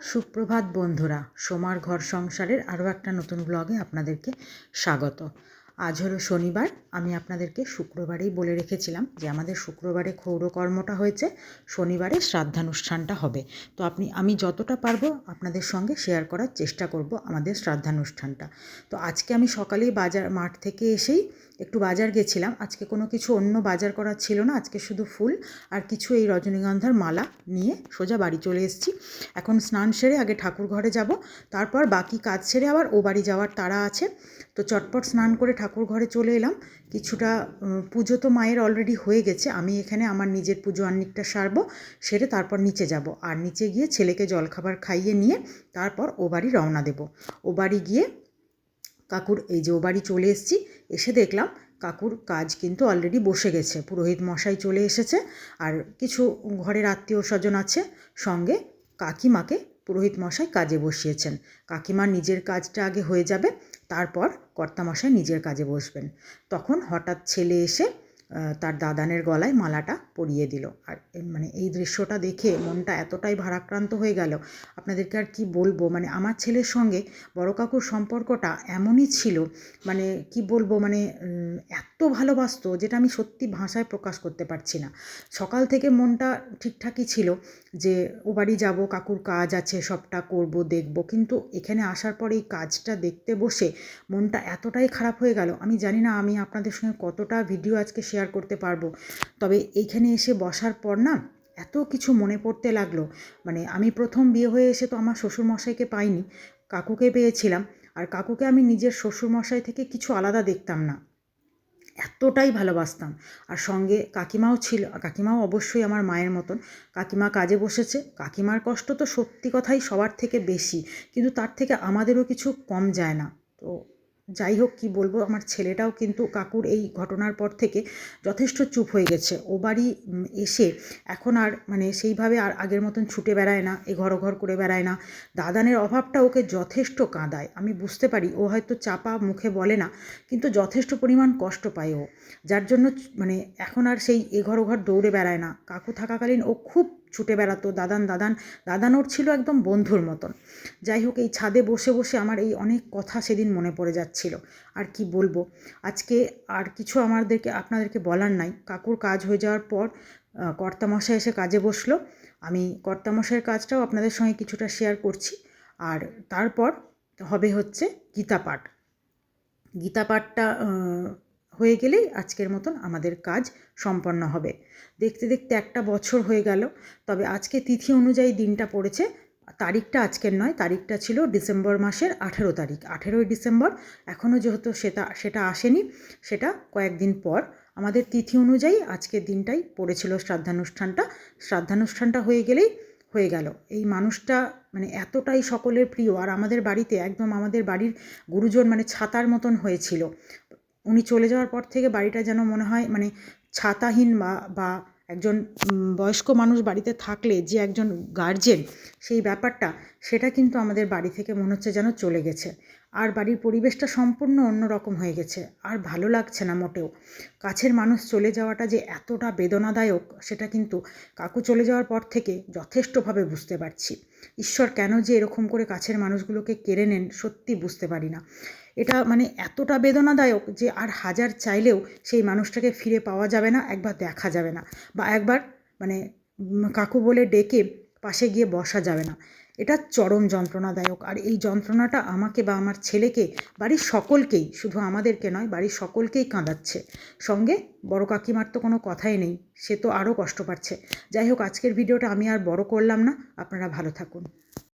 সুপ্রভাত বন্ধুরা সোমার ঘর সংসারের আরও একটা নতুন ব্লগে আপনাদেরকে স্বাগত। আজ হলো শনিবার। আমি আপনাদেরকে শুক্রবারেই বলে রেখেছিলাম যে আমাদের শুক্রবারে ক্ষৌরকর্মটা হয়েছে, শনিবারে শ্রাদ্ধানুষ্ঠানটা হবে। তো আপনি, আমি যতটা পারব আপনাদের সঙ্গে শেয়ার করার চেষ্টা করব আমাদের শ্রাদ্ধানুষ্ঠানটা। তো আজকে আমি সকালেই বাজার, মাঠ থেকে এসেই একটু বাজার গেছিলাম। আজকে কোনো কিছু অন্য বাজার করার ছিল না, আজকে শুধু ফুল আর কিছু এই রজনীগন্ধার মালা নিয়ে সোজা বাড়ি চলে এসেছি। এখন স্নান সেরে আগে ঠাকুর ঘরে যাব, তারপর বাকি কাজ সেরে আবার ও বাড়ি যাওয়ার তাড়া আছে। তো চটপট স্নান করে ঠাকুর ঘরে চলে এলাম। কিছুটা পুজো তো মায়ের অলরেডি হয়ে গেছে। আমি এখানে আমার নিজের পুজো আন্নিকটা সারবো, সেরে তারপর নিচে যাব। আর নিচে গিয়ে ছেলেকে জলখাবার খাইয়ে নিয়ে তারপর ও বাড়ি রওনা দেব। ও বাড়ি গিয়ে কাকুর, এই যে ও বাড়ি চলে এসেছি, এসে দেখলাম কাকুর কাজ কিন্তু অলরেডি বসে গেছে। পুরোহিত মশাই চলে এসেছে। আর কিছু ঘরের আত্মীয় স্বজন আছে, সঙ্গে কাকিমাকে পুরোহিত মশাই কাজে বসিয়েছেন। কাকিমার নিজের কাজটা আগে হয়ে যাবে। তারপর কর্তামশাই নিজের কাজে বসবেন। তখন হঠাৎ ছেলে এসে তার দাদানের গলায় মালাটা পরিয়ে দিল। আর মানে এই দৃশ্যটা দেখে মনটা এতটাই ভারাক্রান্ত হয়ে গেল। আপনাদেরকে আর কি বলব? মানে আমার ছেলের সঙ্গে বড় কাকুর সম্পর্কটা এমনই ছিল মানে কি বলব? মানে এত ভালোবাসতো যেটা আমি সত্যি ভাষায় প্রকাশ করতে পারছি না। সকাল থেকে মনটা ঠিকঠাকই ছিল যে, ও বাড়ি যাব, কাকুর কাজ আছে, সবটা করব, দেখব। কিন্তু এখানে আসার পর এই কাজটা দেখতে বসে মনটা এতটাই খারাপ হয়ে গেল। আমি জানি না আমি আপনাদের সঙ্গে কতটা ভিডিও আজকে শেয়ার করতে পারব। তবে এইখানে এসে বসার পর না এত কিছু মনে পড়তে লাগল। মানে আমি প্রথম বিয়ে হয়ে এসে তো আমার শ্বশুরমশাইকে পাইনি, কাকুকে পেয়েছিলাম। আর কাকুকে আমি নিজের শ্বশুরমশাই থেকে কিছু আলাদা দেখতাম না। এতটাই ভালোবাসতাম। আর সঙ্গে কাকিমাও ছিল, কাকিমাও অবশ্যই আমার মায়ের মতন। কাকিমা কাজে বসেছে। কাকিমার কষ্ট তো সত্যি কথাই সবার থেকে বেশি। কিন্তু তার থেকে আমাদেরও কিছু কম যায় না। তো যাই হোক কী বলব, আমার ছেলেটাও কিন্তু কাকুর এই ঘটনার পর থেকে যথেষ্ট চুপ হয়ে গেছে। ও বাড়ি এসে এখন আর মানে সেইভাবে আর আগের মতন ছুটে বেড়ায় না, এ ঘর ঘর করে বেড়ায় না। দাদানের অভাবটা ওকে যথেষ্ট কাঁদায়। আমি বুঝতে পারি, ও হয়তো চাপা মুখে বলে না, কিন্তু যথেষ্ট পরিমাণ কষ্ট পায় ও। যার জন্য মানে এখন আর সেই এঘর ওঘর দৌড়ে বেড়ায় না। কাকু থাকাকালীন ও খুব ছুটে বেড়াতো, দাদান দাদান। দাদান ওর ছিল একদম বন্ধুর মতন। যাই হোক, এই ছাদে বসে বসে আমার এই অনেক কথা সেদিন মনে পড়ে যাচ্ছিল। আর কি বলব? আজকে আর কিছু আমাদেরকে, আপনাদেরকে বলার নাই। কাকুর কাজ হয়ে যাওয়ার পর কর্তামশাই এসে কাজে বসল। আমি কর্তামশাইয়ের কাজটাও আপনাদের সঙ্গে কিছুটা শেয়ার করছি। আর তারপর হবে হচ্ছে গীতা পাঠ গীতা পাঠটা হয়ে গেলেই আজকের মতন আমাদের কাজ সম্পন্ন হবে। দেখতে দেখতে একটা বছর হয়ে গেল, তবে আজকে তিথি অনুযায়ী দিনটা পড়েছে। তারিখটা আজকের নয়, তারিখটা ছিল ডিসেম্বর মাসের আঠেরো তারিখ। আঠেরোই ডিসেম্বর এখনও যেহেতু সেটা সেটা আসেনি, সেটা কয়েকদিন পর। আমাদের তিথি অনুযায়ী আজকের দিনটাই পড়েছিল শ্রাদ্ধানুষ্ঠানটা। শ্রাদ্ধানুষ্ঠানটা হয়ে গেলেই হয়ে গেল। এই মানুষটা মানে এতটাই সকলের প্রিয়, আর আমাদের বাড়িতে একদম আমাদের বাড়ির গুরুজন মানে ছাতার মতন হয়েছিল। উনি চলে যাওয়ার পর থেকে বাড়িটা যেন মনে হয় মানে ছাতাহীন বা বা একজন বয়স্ক মানুষ বাড়িতে থাকলে যে একজন গার্জেন সেই ব্যাপারটা, সেটা কিন্তু আমাদের বাড়ি থেকে মনে হচ্ছে যেন চলে গেছে। আর বাড়ির পরিবেশটা সম্পূর্ণ অন্যরকম হয়ে গেছে। আর ভালো লাগছে না মোটেও। কাছের মানুষ চলে যাওয়াটা যে এতটা বেদনাদায়ক, সেটা কিন্তু কাকু চলে যাওয়ার পর থেকে যথেষ্টভাবে বুঝতে পারছি। ঈশ্বর কেন যে এরকম করে কাছের মানুষগুলোকে কেড়ে নেন, সত্যি বুঝতে পারি না। এটা মানে এতটা বেদনাদায়ক যে আর হাজার চাইলেও সেই মানুষটাকে ফিরে পাওয়া যাবে না, একবার দেখা যাবে না বা একবার মানে কাকু বলে ডেকে পাশে গিয়ে বসা যাবে না। এটা চরম যন্ত্রণাদায়ক। আর এই যন্ত্রণাটা আমাকে বা আমার ছেলেকে, বাড়ির সকলকেই, শুধু আমাদেরকে নয়, বাড়ির সকলকেই কাঁদাচ্ছে। সঙ্গে বড় কাকিমার তো কোনো কথাই নেই, সে তো আরও কষ্ট পাচ্ছে। যাই হোক, আজকের ভিডিওটা আমি আর বড় করলাম না। আপনারা ভালো থাকুন।